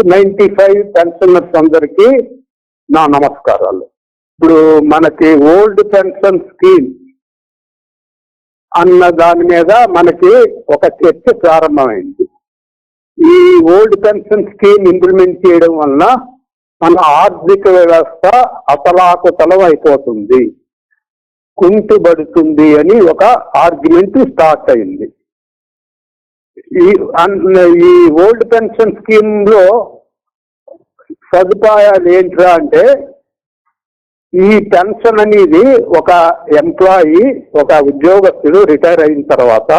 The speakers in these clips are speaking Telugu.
సిక్స్ నైన్టీ ఫైవ్ పెన్షనర్స్ అందరికీ నా నమస్కారాలు. ఇప్పుడు మనకి ఓల్డ్ పెన్షన్ స్కీమ్ అన్న దాని మీద మనకి ఒక చర్చ ప్రారంభమైంది. ఈ ఓల్డ్ పెన్షన్ స్కీమ్ ఇంప్లిమెంట్ చేయడం వలన మన ఆర్థిక వ్యవస్థ అతలాకుతలం అయిపోతుంది. కుంటుబడుతుంది అని ఒక ఆర్గ్యుమెంట్ స్టార్ట్ అయింది. ఈ ఈ ఓల్డ్ పెన్షన్ స్కీమ్లో సదుపాయాలు ఏంట్రా అంటే ఈ పెన్షన్ అనేది ఒక ఎంప్లాయీ ఒక ఉద్యోగస్తుడు రిటైర్ అయిన తర్వాత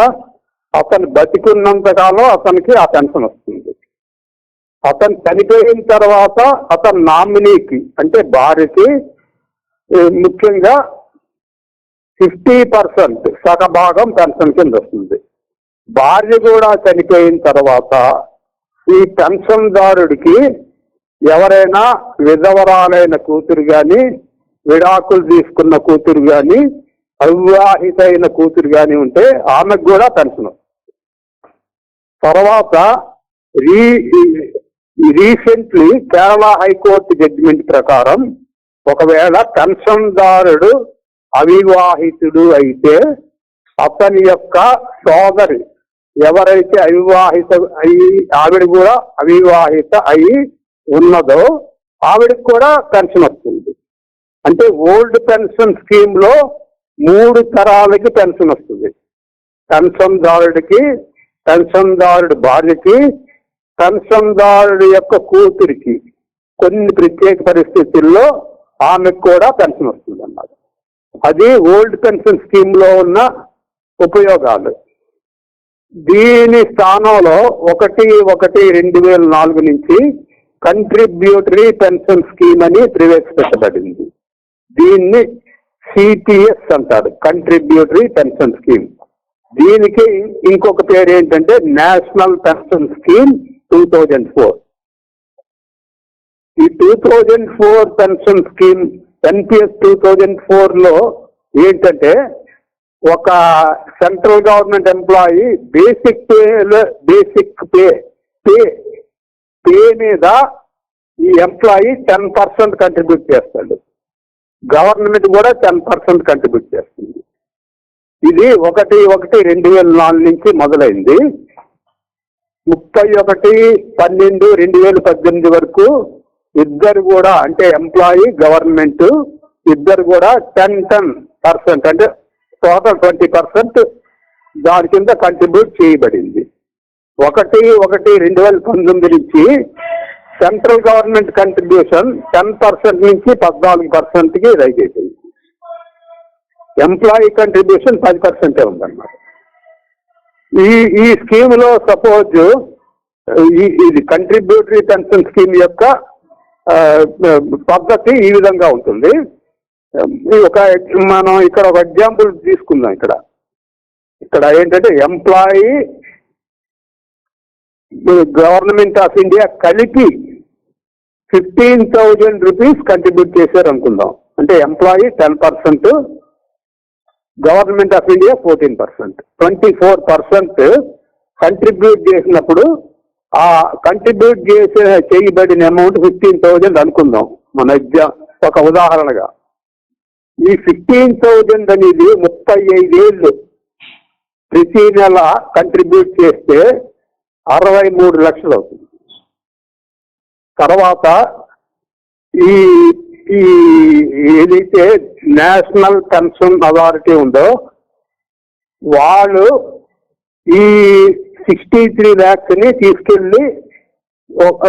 అతను బతికున్నంత కాలం అతనికి ఆ పెన్షన్ వస్తుంది. అతను చనిపోయిన తర్వాత అతని నామినీకి అంటే భార్యకి ముఖ్యంగా ఫిఫ్టీ పర్సెంట్ సగభాగం పెన్షన్ కింద వస్తుంది. భార్య కూడా చనిపోయిన తర్వాత ఈ పెన్షన్దారుడికి ఎవరైనా విధవరాలైన కూతురు గాని విడాకులు తీసుకున్న కూతురు గాని అవివాహితైన కూతురు గాని ఉంటే ఆమెకు కూడా పెన్షన్. తర్వాత re recently Kerala high court judgment ప్రకారం ఒకవేళ పెన్షన్దారుడు అవివాహితుడు అయితే అతని యొక్క సోదరి ఎవరైతే అవివాహిత అయి ఆవిడ కూడా అవివాహిత అయి ఉన్నదో ఆవిడకి కూడా పెన్షన్ వస్తుంది. అంటే ఓల్డ్ పెన్షన్ స్కీమ్లో మూడు తరాలకి పెన్షన్ వస్తుంది. పెన్షన్దారుడికి పెన్షన్దారుడి భార్యకి పెన్షన్దారుడి యొక్క కూతురికి కొన్ని ప్రత్యేక పరిస్థితుల్లో ఆమెకు కూడా పెన్షన్ వస్తుంది అన్నమాట అది ఓల్డ్ పెన్షన్ స్కీమ్లో ఉన్న ఉపయోగాలు. దీని స్థానంలో ఒకటి ఒకటి రెండు వేల నాలుగు నుంచి కంట్రిబ్యూటరీ పెన్షన్ స్కీమ్ అని ప్రవేశపెట్టబడింది. దీన్ని సిపిఎస్ అంటారు కంట్రిబ్యూటరీ పెన్షన్ స్కీమ్ దీనికి ఇంకొక పేరు ఏంటంటే national pension scheme two thousand four ఈ two thousand four pension scheme NPS two thousand ఫోర్లో ఏంటంటే ఒక central government employee basic pay basic pay pay pay మీద ఈ ఎంప్లాయీ టెన్ పర్సెంట్ కంట్రిబ్యూట్ చేస్తాడు. గవర్నమెంట్ కూడా టెన్ పర్సెంట్ కంట్రిబ్యూట్ చేస్తుంది. ఇది ఒకటి ఒకటి రెండు వేల నాలుగు నుంచి మొదలైంది. ముప్పై ఒకటి పన్నెండు రెండు వేల పద్దెనిమిది వరకు ఇద్దరు కూడా అంటే ఎంప్లాయీ గవర్నమెంట్ ఇద్దరు కూడా టెన్ టెన్ పర్సెంట్ అంటే టోటల్ ట్వంటీ పర్సెంట్ దాని కింద కంట్రిబ్యూట్ చేయబడింది. ఒకటి ఒకటి రెండు వేల పంతొమ్మిది నుంచి central government contribution ten percent నుంచి పద్నాలుగు పర్సెంట్కి రైజ్ అయిపోయింది ఎంప్లాయీ కంట్రిబ్యూషన్ పది పర్సెంటే ఉందన్నమాట. ఈ ఈ స్కీమ్లో సపోజ్ ఈ- ఇది కంట్రిబ్యూటరీ పెన్షన్ స్కీమ్ యొక్క పద్ధతి ఈ విధంగా ఉంటుంది. ఒక మనం ఇక్కడ ఒక ఎగ్జాంపుల్ తీసుకుందాం ఇక్కడ. ఇక్కడ ఏంటంటే ఎంప్లాయీ గవర్నమెంట్ ఆఫ్ ఇండియా కలిపి ఫిఫ్టీన్ థౌజండ్ రూపీస్ కంట్రిబ్యూట్ చేశారు అనుకుందాం. అంటే employee ten percent government of India fourteen percent twenty four percent contribute చేసినప్పుడు ఆ కంట్రిబ్యూట్ చేసే చేయబడిన అమౌంట్ ఫిఫ్టీన్ థౌజండ్ అనుకుందాం. మన ఎగ్జామ్ ఒక ఉదాహరణగా. ఈ ఫిఫ్టీన్ థౌజండ్ అనేది ముప్పై ఐదేళ్ళు ప్రతి నెల కంట్రిబ్యూట్ చేస్తే అరవై మూడు లక్షలు అవుతుంది. తర్వాత ఈ ఈ ఏదైతే నేషనల్ పెన్షన్ అథారిటీ ఉందో వాళ్ళు ఈ సిక్స్టీ త్రీ ల్యాక్స్ని తీసుకెళ్ళి ఒక,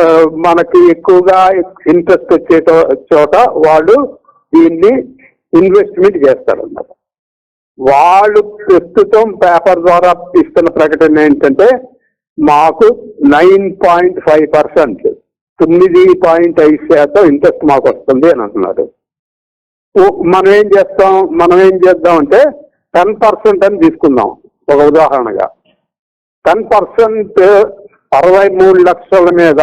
మనకి ఎక్కువగా ఇంట్రెస్ట్ వచ్చే చోట వాళ్ళు దీన్ని ఇన్వెస్ట్మెంట్ చేస్తారన్నమాట. వాళ్ళు ప్రస్తుతం పేపర్ ద్వారా ఇస్తున్న ప్రకటన ఏంటంటే మాకు నైన్ పాయింట్ ఫైవ్ పర్సెంట్ తొమ్మిది పాయింట్ ఐదు శాతం ఇంట్రెస్ట్ మాకు వస్తుంది అని అంటున్నారు. మనం ఏం చేస్తాం? మనం ఏం చేద్దాం అంటే టెన్ పర్సెంట్ అని తీసుకుందాం ఒక ఉదాహరణగా. టెన్ పర్సెంట్ అరవై మూడు లక్షల మీద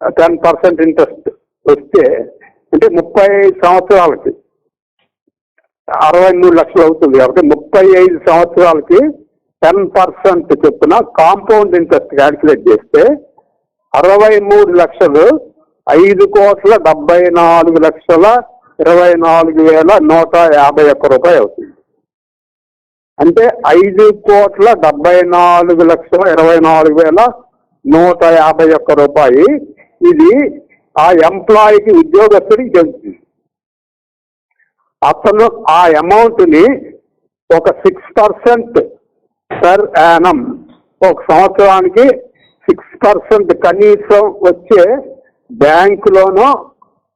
టెన్ పర్సెంట్ ఇంట్రెస్ట్ వస్తే అంటే ముప్పై సంవత్సరాలకి అరవై మూడు లక్షలు అవుతుంది కాబట్టి ముప్పై ఐదు సంవత్సరాలకి టెన్ పర్సెంట్ చొప్పున కాంపౌండ్ ఇంట్రెస్ట్ క్యాల్కులేట్ చేస్తే అరవై మూడు లక్షలు ఐదు కోట్ల డెబ్బై నాలుగు లక్షల ఇరవై నాలుగు వేల నూట యాభై ఒక్క రూపాయి అవుతుంది. అంటే ఐదు కోట్ల డెబ్బై నాలుగు లక్షల ఇరవై నాలుగు వేల నూట యాభై ఒక్క రూపాయి. ఇది ఆ ఎంప్లాయీకి ఉద్యోగస్తుడికి చెందుతుంది అతను ఆ అమౌంట్ని ఒక సిక్స్ పర్సెంట్ పర్ యానం ఒక సంవత్సరానికి సిక్స్ పర్సెంట్ కనీసం వచ్చే బ్యాంకులోనో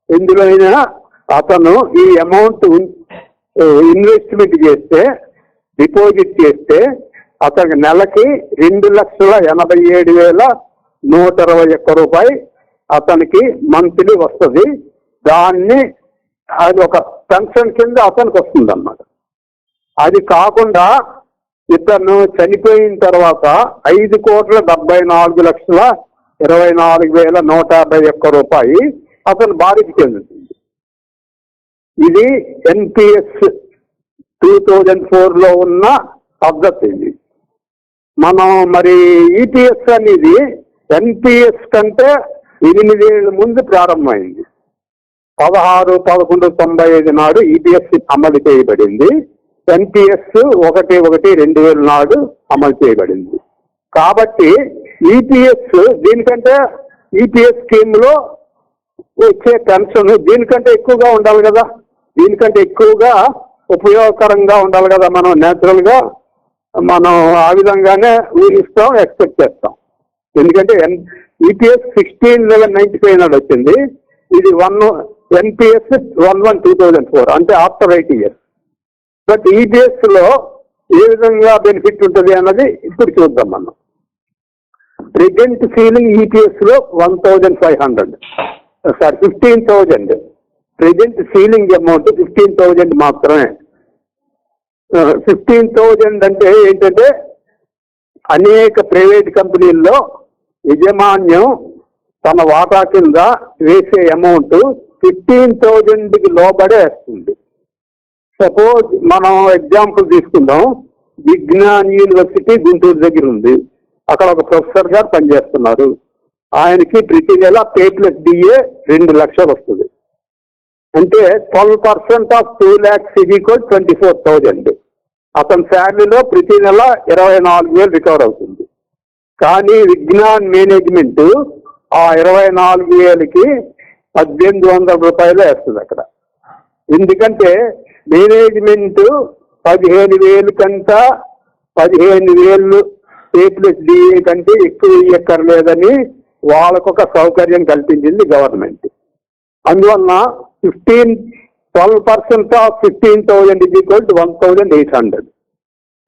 ఎందులోనైనా అతను ఈ అమౌంట్ ఇన్వెస్ట్మెంట్ చేస్తే డిపాజిట్ చేస్తే అతనికి నెలకి రెండు లక్షల ఎనభై ఏడు వేల నూట ఇరవై ఒక్క రూపాయి అతనికి మంత్లీ వస్తుంది. దాన్ని అది ఒక పెన్షన్ కింద అతనికి వస్తుంది అన్నమాట అది కాకుండా ఇతను చనిపోయిన తర్వాత ఐదు కోట్ల డెబ్బై నాలుగు లక్షల ఇరవై నాలుగు వేల నూట యాభై ఒక్క రూపాయి అతను భార్యకి చెందుతుంది. ఇది ఎన్పిఎస్ టూ థౌజండ్ ఫోర్లో ఉన్న పద్ధతి ఇది. మనం మరి ఈపీఎస్ అనేది ఎన్పిఎస్ కంటే ఎనిమిదేళ్ళ ముందు ప్రారంభమైంది. పదహారు పదకొండు తొంభై ఐదు నాడు ఈపీఎస్ అమలు చేయబడింది. ఎన్పిఎస్ ఒకటి ఒకటి రెండు వేల నాడు అమలు చేయబడింది. కాబట్టి ఈపీఎస్ దీనికంటే ఈపీఎస్ స్కీమ్లో వచ్చే పెన్షన్ దీనికంటే ఎక్కువగా ఉండాలి కదా. దీనికంటే ఎక్కువగా ఉపయోగకరంగా ఉండాలి కదా మనం న్యాచురల్గా మనం ఆ విధంగానే ఊహిస్తాం ఎక్స్పెక్ట్ చేస్తాం. ఎందుకంటే N EPS sixteen eleven ninety five నాడు వచ్చింది. ఇది one NPS one one two thousand four అంటే ఆఫ్టర్ ఎయిట్ ఇయర్స్ బట్ ఈపీఎస్లో ఏ విధంగా బెనిఫిట్ ఉంటుంది అన్నది ఇప్పుడు చూద్దాం మనం. Present ceiling ఈపీఎస్లో one thousand five hundred sorry fifteen thousand present ceiling amount fifteen thousand మాత్రమే. ఫిఫ్టీన్ థౌజండ్ అంటే ఏంటంటే అనేక ప్రైవేట్ కంపెనీల్లో యజమాన్యం తన వాటా కింద వేసే అమౌంట్ ఫిఫ్టీన్ థౌజండ్కి లోబడే వస్తుంది. సపోజ్ మనం ఎగ్జాంపుల్ తీసుకుందాం. విజ్ఞాన్ యూనివర్సిటీ గుంటూరు దగ్గర ఉంది. అక్కడ ఒక ప్రొఫెసర్ గారు పనిచేస్తున్నారు. ఆయనకి ప్రతి నెల పే ప్లస్ డిఏ రెండు లక్షలు వస్తుంది. అంటే twelve percent of two lakhs equal twenty four thousand. అతని శాలరీలో ప్రతి నెల ఇరవై నాలుగు వేలు రికవర్ అవుతుంది. కానీ విజ్ఞాన్ మేనేజ్మెంట్ ఆ ఇరవై నాలుగు వేలకి పద్దెనిమిది వందల రూపాయలు వేస్తుంది అక్కడ. ఎందుకంటే మేనేజ్మెంట్ పదిహేను వేలు కంట పదిహేను వేలు ఏప్లస్ డిఏ కంటే ఎక్కువ ఇయ్యక్కర్లేదని వాళ్ళకొక సౌకర్యం కల్పించింది గవర్నమెంట్. అందువలన fifteen twelve percent of fifteen thousand equal to one thousand eight hundred.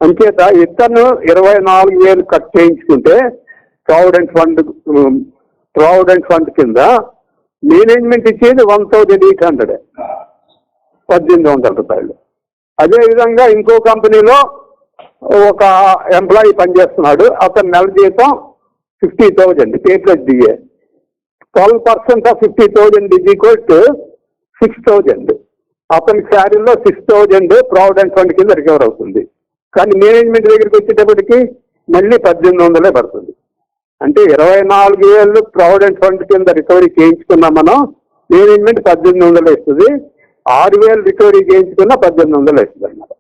అంచేత ఇతను ఇరవై నాలుగు వేలు కట్ చేయించుకుంటే ప్రావిడెంట్ ఫండ్ ప్రావిడెంట్ ఫండ్ కింద మేనేజ్మెంట్ ఇచ్చేది వన్ థౌజండ్ ఎయిట్ హండ్రెడ్ పద్దెనిమిది వందల రూపాయలు. అదేవిధంగా ఇంకో కంపెనీలో ఒక ఎంప్లాయీ పనిచేస్తున్నాడు. అతని నెల జీతం fifty thousand pay plus DA twelve percent of fifty thousand is equal to six thousand అతని శారీలో సిక్స్ థౌజండ్ ప్రావిడెంట్ ఫండ్ కింద రికవర్ అవుతుంది. కానీ మేనేజ్మెంట్ దగ్గరికి వచ్చేటప్పటికి మళ్ళీ పద్దెనిమిది వందలే పడుతుంది. అంటే ఇరవై నాలుగు వేలు ప్రావిడెంట్ ఫండ్ కింద రికవరీ చేయించుకున్నా మనం మేనేజ్మెంట్ పద్దెనిమిది వందలు ఇస్తుంది. ఆరు వేలు రికవరీ చేయించుకున్నా పద్దెనిమిది వందలు ఇస్తుంది అన్నమాట.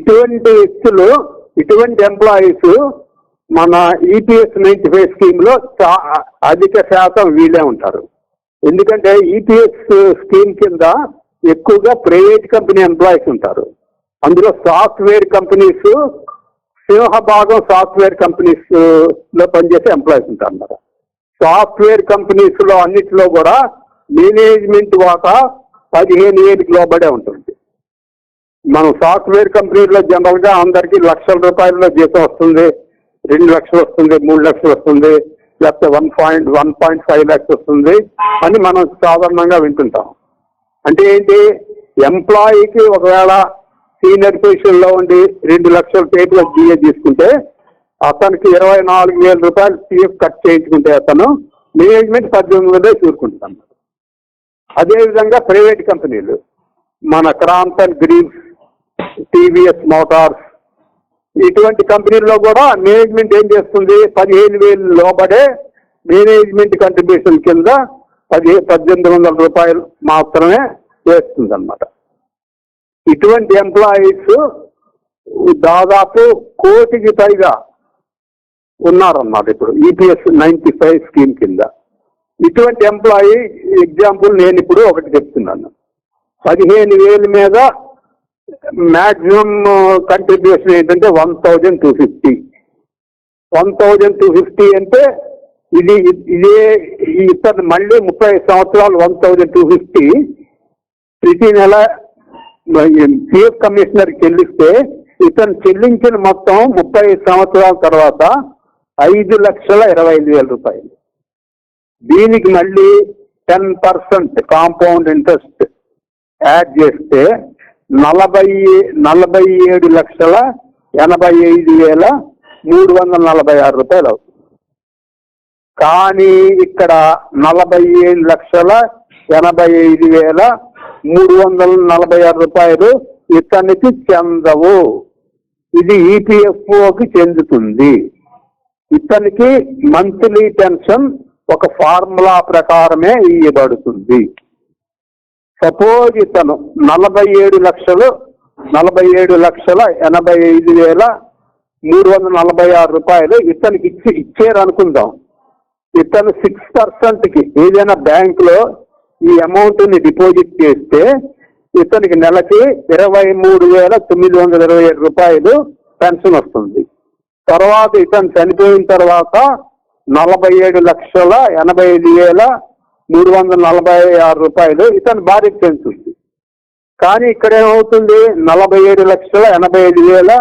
ఇటువంటి వ్యక్తులు ఇటువంటి ఎంప్లాయీస్ మన ఈపీఎస్ నైన్టీ ఫైవ్ స్కీమ్లో చా- అధిక శాతం వీళ్ళే ఉంటారు. ఎందుకంటే ఈపీఎస్ స్కీమ్ కింద ఎక్కువగా ప్రైవేట్ కంపెనీ ఎంప్లాయీస్ ఉంటారు. అందులో సాఫ్ట్వేర్ కంపెనీస్ సింహభాగం సాఫ్ట్వేర్ కంపెనీస్లో పనిచేసే ఎంప్లాయీస్ ఉంటారు అన్నమాట. సాఫ్ట్వేర్ కంపెనీస్లో అన్నిటిలో కూడా మేనేజ్మెంట్ వాటా పదిహేను ఏళ్ళకి లోబడే ఉంటుంది. మనం సాఫ్ట్వేర్ కంపెనీలో జనరల్గా అందరికి లక్షల రూపాయల జీతం వస్తుంది రెండు లక్షలు వస్తుంది మూడు లక్షలు వస్తుంది లేకపోతే one point one point five lakhs వస్తుంది అని మనం సాధారణంగా వింటుంటాం. అంటే ఏంటి? ఎంప్లాయీకి ఒకవేళ సీనియర్ పొజిషన్లో ఉండి రెండు లక్షల పేపర్ జీఏ తీసుకుంటే అతనికి ఇరవై నాలుగు వేల రూపాయలు పిఎఫ్ కట్ చేయించుకుంటే అతను మేనేజ్మెంట్ పద్దెనిమిది వందలే చూసుకుంటాం. అదేవిధంగా ప్రైవేట్ కంపెనీలు మన క్రాంతన్ గ్రీన్స్ టీవీఎస్ మోటార్స్ ఇటువంటి కంపెనీల్లో కూడా మేనేజ్మెంట్ ఏం చేస్తుంది? పదిహేను వేలు లోబడే మేనేజ్మెంట్ కంట్రిబ్యూషన్ కింద పది పద్దెనిమిది వందల రూపాయలు మాత్రమే వేస్తుంది అన్నమాట ఇటువంటి ఎంప్లాయీస్ దాదాపు కోటికి పైగా ఉన్నారన్నమాట ఇప్పుడు ఈపీఎస్ నైన్టీ ఫైవ్ స్కీమ్ కింద. ఇటువంటి ఎంప్లాయీ ఎగ్జాంపుల్ నేను ఇప్పుడు ఒకటి చెప్తున్నాను. పదిహేను వేల మీద మ్యాక్సిమం కంట్రిబ్యూషన్ ఏంటంటే one thousand two fifty one thousand two fifty అంటే ఇది ఇదే ఇతను మళ్ళీ ముప్పై సంవత్సరాలు వన్ థౌజండ్ టూ ఫిఫ్టీ ప్రతి నెల చీఫ్ కమిషనర్ చెల్లిస్తే ఇతను చెల్లించిన మొత్తం ముప్పై సంవత్సరాల తర్వాత ఐదు లక్షల ఇరవై ఐదు వేల రూపాయలు. దీనికి మళ్ళీ ten percent compound interest add చేస్తే నలభై నలభై ఏడు లక్షల ఎనభై ఐదు వేల మూడు వందల నలభై ఆరు రూపాయలు అవుతుంది. కానీ ఇక్కడ నలభై ఏడు లక్షల ఎనభై ఐదు వేల మూడు వందల నలభై ఆరు రూపాయలు ఇతనికి చెందవు. ఇది ఈపీఎఫ్ఓకి చెందుతుంది. ఇతనికి మంత్లీ పెన్షన్ ఒక ఫార్ములా ప్రకారమే ఇవ్వబడుతుంది సపోజ్ ఇతను నలభై ఏడు లక్షలు నలభై ఏడు లక్షల ఎనభై ఐదు వేల మూడు వందల నలభై ఆరు రూపాయలు ఇతనికి ఇచ్చి ఇచ్చారు అనుకుందాం ఇతను సిక్స్ పర్సెంట్కి ఏదైనా బ్యాంకులో ఈ అమౌంట్ని డిపాజిట్ చేస్తే ఇతనికి నెలకి ఇరవై మూడు వేల తొమ్మిది వందల ఇరవై ఏడు రూపాయలు పెన్షన్ వస్తుంది. తర్వాత ఇతను చనిపోయిన తర్వాత నలభై ఏడు లక్షల ఎనభై ఐదు వేల మూడు వందల నలభై ఆరు రూపాయలు ఇతను భార్యకు పెంచుతుంది కానీ ఇక్కడ ఏమవుతుంది? నలభై ఏడు లక్షల ఎనభై ఐదు వేల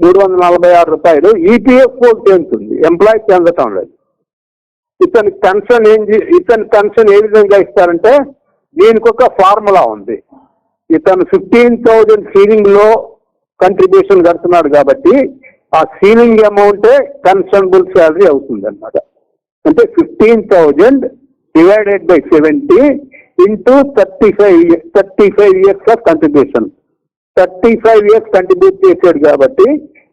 మూడు వందల నలభై ఆరు రూపాయలు ఈపీఎఫ్ఓకి చెందుతుంది ఎంప్లాయీ చెందటం లేదు. ఇతని పెన్షన్ ఏం ఇతని పెన్షన్ ఏ విధంగా ఇస్తారంటే దీనికి ఒక ఫార్ములా ఉంది. ఇతను ఫిఫ్టీన్ థౌజండ్ సీలింగ్లో కంట్రిబ్యూషన్ కడుతున్నాడు కాబట్టి ఆ సీలింగ్ అమౌంటే కన్సన్బుల్ శాలరీ అవుతుంది అనమాట అంటే fifteen thousand divided by seventy into thirty five thirty five years of contribution thirty five years contribute చేశాడు కాబట్టి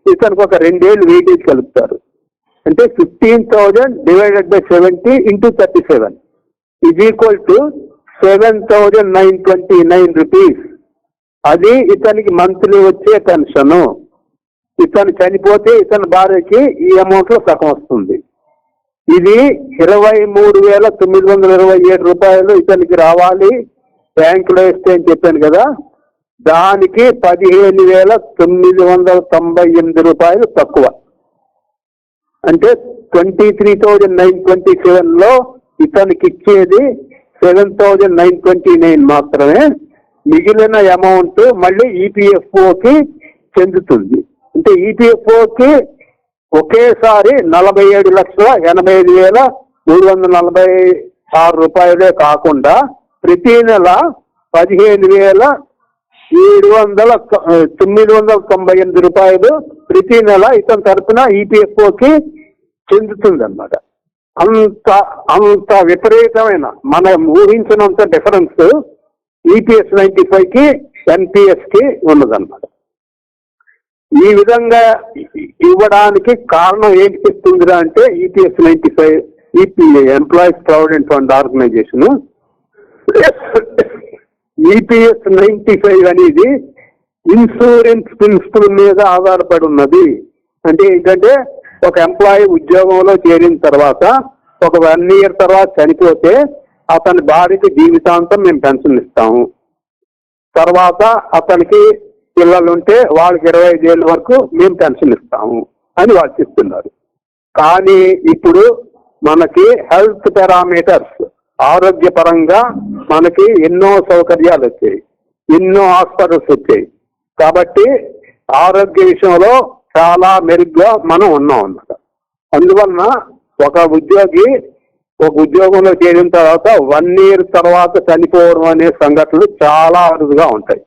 ఇతనికి ఒక రెండేళ్ళు వెయిటేజ్ కలుపుతారు. అంటే fifteen thousand divided by seventy into thirty seven is equal to seven thousand nine twenty nine rupees అది ఇతనికి మంత్లీ వచ్చే పెన్షను ఇతను చనిపోతే ఇతని భార్యకి ఈ అమౌంట్లో సగం వస్తుంది. ఇది ఇరవై మూడు వేల తొమ్మిది వందల ఇరవై ఏడు రూపాయలు ఇతనికి రావాలి. బ్యాంకులో ఇస్తే అని చెప్పాను కదా దానికి పదిహేను వేల తొమ్మిది వందల తొంభై ఎనిమిది రూపాయలు తక్కువ. అంటే twenty three thousand nine twenty సెవెన్లో ఇతనికి ఇచ్చేది seven thousand nine twenty nine మాత్రమే. మిగిలిన అమౌంట్ మళ్ళీ ఈపీఎఫ్ఓకి చెందుతుంది. అంటే ఈపీఎఫ్ఓకి ఒకేసారి నలభై ఏడు లక్షల ఎనభై ఐదు వేల మూడు వందల నలభై ఆరు రూపాయలే కాకుండా ప్రతి నెల పదిహేను వేల ఏడు వందల తొమ్మిది వందల తొంభై ఎనిమిది రూపాయలు ప్రతి నెల ఇతని తరపున ఈపీఎఫ్ఓకి చెందుతుంది అనమాట అంత అంత విపరీతమైన మనం ఊహించినంత డిఫరెన్స్ ఈపీఎస్ నైన్టీ ఫైవ్కి ఎన్పిఎస్కి ఉన్నదన్నమాట. ఈ విధంగా ఇవ్వడానికి కారణం ఏంటి చెప్తుందిరా అంటే EPS ninety five EPA employees provident fund organization EPS ninety five అనేది ఇన్సూరెన్స్ ప్రిన్సిపల్ మీద ఆధారపడి ఉన్నది. అంటే ఏంటంటే ఒక ఎంప్లాయీ ఉద్యోగంలో చేరిన తర్వాత ఒక వన్ ఇయర్ తర్వాత చనిపోతే అతని భార్యకి జీవితాంతం మేము పెన్షన్ ఇస్తాము. తర్వాత అతనికి పిల్లలు ఉంటే వాళ్ళకి ఇరవై ఐదు ఏళ్ళ వరకు మేము పెన్షన్ ఇస్తాము అని వాళ్ళు చెప్తున్నారు. కానీ ఇప్పుడు మనకి హెల్త్ పారామీటర్స్ ఆరోగ్యపరంగా మనకి ఎన్నో సౌకర్యాలు వచ్చాయి. ఎన్నో హాస్పిటల్స్ వచ్చాయి. కాబట్టి ఆరోగ్య విషయంలో చాలా మెరుగ్గా మనం ఉన్నాం అన్నమాట. అందువలన ఒక ఉద్యోగి ఒక ఉద్యోగంలో చేరిన తర్వాత వన్ ఇయర్ తర్వాత చనిపోవడం అనే సంఘటనలు చాలా అరుదుగా ఉంటాయి.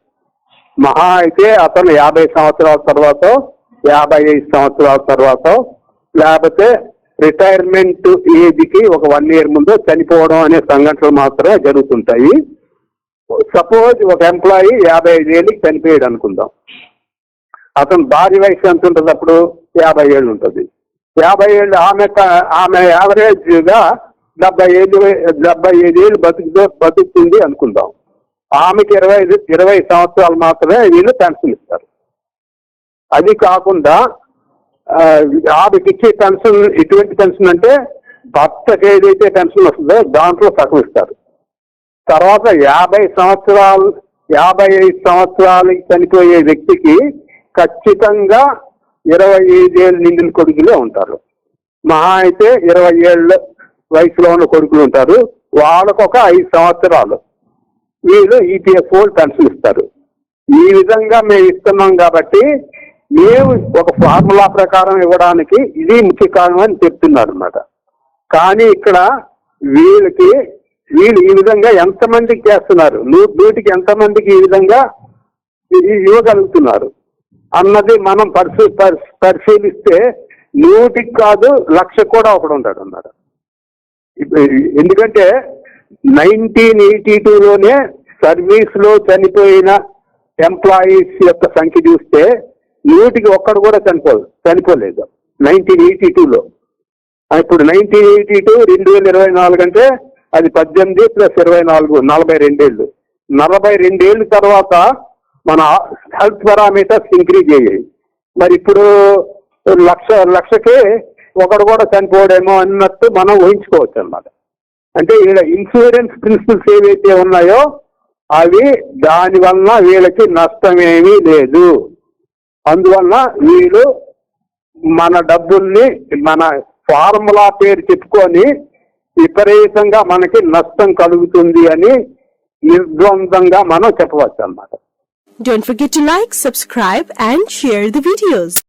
మహా అయితే అతను యాభై సంవత్సరాల తర్వాత యాభై ఐదు సంవత్సరాల తర్వాత లేకపోతే రిటైర్మెంట్ ఏజ్కి ఒక వన్ ఇయర్ ముందు చనిపోవడం అనే సంఘటనలు మాత్రమే జరుగుతుంటాయి. సపోజ్ ఒక ఎంప్లాయీ యాభై ఐదు ఏళ్ళకి చనిపోయాడు అనుకుందాం. అతను భార్య వయసు ఎంత ఉంటుంది అప్పుడు? యాభై ఏళ్ళు ఉంటుంది. యాభై ఏళ్ళు ఆమె ఆమె యావరేజ్గా డెబ్బై ఏళ్ళు డెబ్బై ఐదు ఏళ్ళు బతుకు బతుకుతుంది అనుకుందాం. ఆమెకి ఇరవై ఐదు ఇరవై సంవత్సరాలు మాత్రమే వీళ్ళు పెన్షన్ ఇస్తారు. అది కాకుండా ఆమెకి ఇచ్చే పెన్షన్ ఎటువంటి పెన్షన్ అంటే భర్తకి ఏదైతే పెన్షన్ వస్తుందో దాంట్లో సగం ఇస్తారు. తర్వాత యాభై సంవత్సరాలు యాభై ఐదు సంవత్సరాలకి చనిపోయే వ్యక్తికి ఖచ్చితంగా ఇరవై ఐదేళ్ళు నిండిన కొడుకులే ఉంటారు. మహా అయితే ఇరవై ఏళ్ళ వయసులో ఉన్న కొడుకులు ఉంటారు. వాళ్ళకు ఒక ఐదు సంవత్సరాలు. వీళ్ళు ఈపీఎఫ్ పెన్షన్ ఇస్తారు. ఈ విధంగా మేము ఇస్తున్నాం కాబట్టి మేము ఒక ఫార్ములా ప్రకారం ఇవ్వడానికి ఇది ముఖ్య కారణం అని చెప్తున్నారు అనమాట కానీ ఇక్కడ వీళ్ళకి వీళ్ళు ఈ విధంగా ఎంతమందికి చేస్తున్నారు? నూ- నూటికి ఎంతమందికి ఈ విధంగా ఇవ్వగలుగుతున్నారు? అన్నది మనం పరిశీ పరిశీలిస్తే నూటికి కాదు లక్ష కూడా ఒకడు ఉంటాడు అన్నారు ఎందుకంటే నైన్టీన్ ఎయిటీ టూలోనే సర్వీస్లో చనిపోయిన ఎంప్లాయీస్ యొక్క సంఖ్య చూస్తే నూటికి ఒక్కడు కూడా చనిపో చనిపోలేదు నైన్టీన్ ఎయిటీ టూలో. ఇప్పుడు నైన్టీన్ ఎయిటీ టూ రెండు వేల ఇరవై నాలుగు అంటే అది పద్దెనిమిది ప్లస్ ఇరవై నాలుగు నలభై రెండేళ్ళు. నలభై రెండేళ్ళ తర్వాత మన హెల్త్ పారామీటర్స్ ఇంక్రీజ్ అయ్యాయి. మరి ఇప్పుడు లక్ష లక్షకే ఒకడు కూడా చనిపోవడేమో అన్నట్టు మనం ఊహించుకోవచ్చు అన్నమాట. అంటే వీళ్ళ ఇన్సూరెన్స్ ప్రిన్సిపల్స్ ఏవైతే ఉన్నాయో అవి దాని వలన వీళ్ళకి నష్టమేమీ లేదు. అందువలన వీళ్ళు మన డబ్బుల్ని మన ఫార్ములా పేరు చెప్పుకొని విపరీతంగా మనకి నష్టం కలుగుతుంది అని నిర్ద్వందంగా మనం చెప్పవచ్చు అన్నమాట. Don't forget like subscribe and share the videos